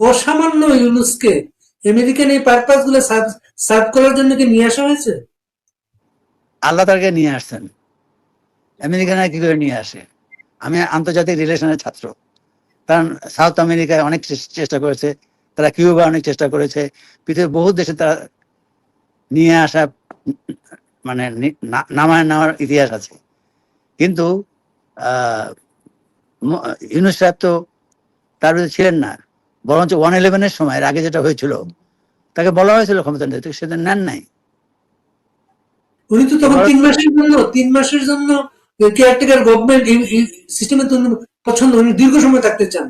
অসামান্য ইউনুসকে আমেরিকান এই পারপাসগুলো সার্ভ করার জন্য কি নিয়ে আসা হয়েছে? আল্লাহ তাকে নিয়ে আসছেন। আমেরিকানা কি করে নিয়ে আসে? আমি আন্তর্জাতিক রিলেশনের ছাত্র। কারণ সাউথ আমেরিকায় অনেক চেষ্টা করেছে। তারা কিউবা অনেক চেষ্টা করেছে। পৃথিবীর বহু দেশে তারা নিয়ে আসা মানে নামায় নেওয়ার ইতিহাস আছে। কিন্তু ইউনুস সাহেব তো তার ছিলেন না। বরঞ্চ ওয়ান ইলেভেনের সময় আগে যেটা হয়েছিল তাকে বলা হয়েছিল ক্ষমতা নিতে সেটা নেন নাই। উনি তো তখন তিন মাসের জন্য তিন মাসের জন্য কেয়ারটেকার গভর্নমেন্ট সিস্টেমের জন্য পছন্দ উনি দীর্ঘ সময় থাকতে চান।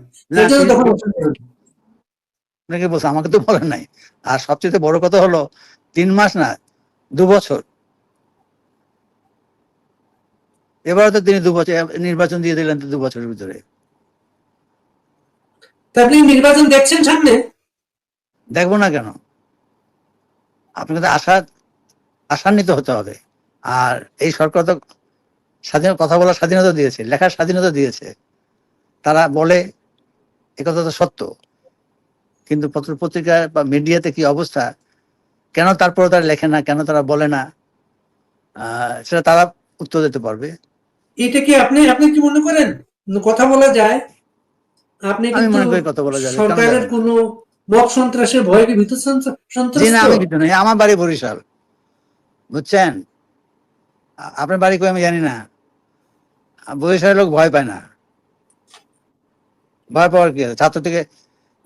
আপনাকে বলছে আমাকে তো বলেন নাই। আর সবচেয়ে বড় কথা হলো তিন মাস না দু বছর। এবার তো তিনি দু বছর নির্বাচন দিয়ে দিলেন তো দু বছরের ভিতরে। তা আপনি নির্বাচন দেখছেন সামনে? দেখব না কেন? আপনাকে তো আশা আশান্বিত হতে হবে। আর এই সরকার তো স্বাধীন কথা বলার স্বাধীনতা দিয়েছে লেখার স্বাধীনতা দিয়েছে। তারা বলে একথা তো সত্য। কিন্তু পত্র পত্রিকা বা মিডিয়াতে কি অবস্থা? কেন তারপরে তারা লেখে না? কেন তারা বলে না? সেটা তারা উত্তর দিতে পারবে। এটা কি আপনি আপনি কি মনে করেন? কথা বলা যায় আপনি কিন্তু সরকারের? কোনো মব সন্ত্রাসের ভয়ে কি ভীত জি না আমি আমার বাড়ি বরিশাল। বুঝছেন? আপনার বাড়ি কই আমি জানি না। বরিশালের লোক ভয় পায় না। ভয় পাওয়ার কি? ছাত্র থেকে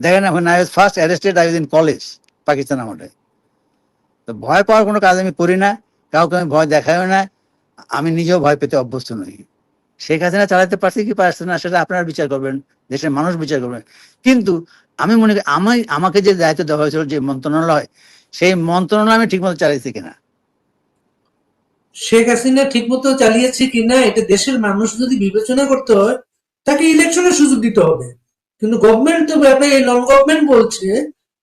দেখেন এখন I first arrested I in college Pakistan আমলে। তো ভয় পাওয়ার কোনো কাজ আমি করি না কাউকে আমি ভয় দেখাইও না আমি নিজেও ভয় পেতে অভ্যস্ত নই। শেখ হাসিনা চালাতে পারছে কি পারছে না সেটা আপনারা বিচার করবেন দেশের মানুষ বিচার করবেন কিন্তু আমি মনে করি আমি আমাকে যে দায়িত্ব দেওয়া হয়েছিল যে মন্ত্রণালয় সেই মন্ত্রণালয় আমি ঠিকমতো চালাইছি কিনা। শেখ হাসিনা ঠিক মতো চালিয়েছে কিনা এটা দেশের মানুষ যদি বিবেচনা করতে হয় তাকে ইলেকশনের সুযোগ দিতে হবে। কিন্তু গভর্নমেন্ট তো ব্যাপারে নন গভর্নমেন্ট বলছে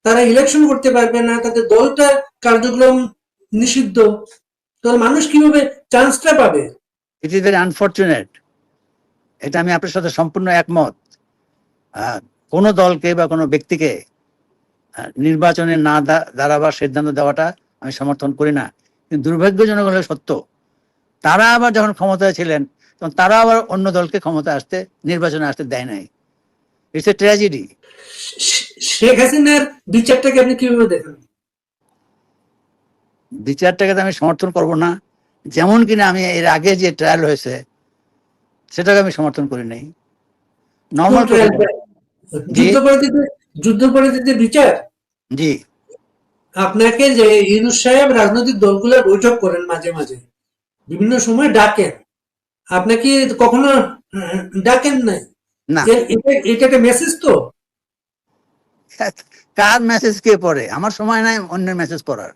তারা ইলেকশন করতে পারবে না তাদের দলটা কার্যক্রম নিষিদ্ধ। তো মানুষ কীভাবে চান্সটা পাবে? ইট ইজ ভেরি আনফর্চুনেট এটা আমি আপনার সাথে সম্পূর্ণ একমত। আহ, কোনো দলকে বা কোনো ব্যক্তিকে নির্বাচনে না দাঁড়াবার সিদ্ধান্ত দেওয়াটা আমি সমর্থন করি না। কিন্তু দুর্ভাগ্যজনক হলে সত্য তারা আবার যখন ক্ষমতায় ছিলেন তখন তারা আবার অন্য দলকে ক্ষমতা আসতে নির্বাচনে আসতে দেয় নাই। ইটস এ ট্র্যাজেডি শেখ হাসিনার বিচারটাকে আপনি কীভাবে দেখেন? বিচারটাকে তো আমি সমর্থন করব না। যেমন কিনা আমি এর আগে যে ট্রায়াল হয়েছে সেটাকে আমি সমর্থন করি নাই। নর্মাল যুদ্ধপরাধীদের বিচার? জি। আপনাকে যে ইউনুস সাহেব রাজনৈতিক দলগুলোর বৈঠক করেন মাঝে মাঝে বিভিন্ন সময় ডাকেন। আপনাকে কখনো ডাকেন নাই? না। এটা- এটা একটা মেসেজ তো? কার মেসেজ কে পড়ে? আমার সময় নাই অন্যের মেসেজ পড়ার।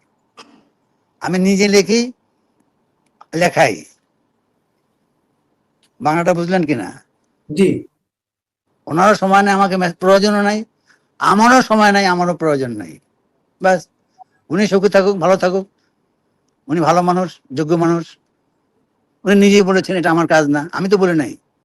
আমি নিজে লিখি লেখাই। বাংলাটা বুঝলেন কিনা? জি। ওনারও সময় নেই আমাকে প্রয়োজনও নাই আমারও সময় নাই আমারও প্রয়োজন নাই। ব্যাস উনি সুখী থাকুক ভালো থাকুক। উনি ভালো মানুষ যোগ্য মানুষ। উনি নিজেই বলেছেন এটা আমার কাজ না। আমি তো বলে নাই।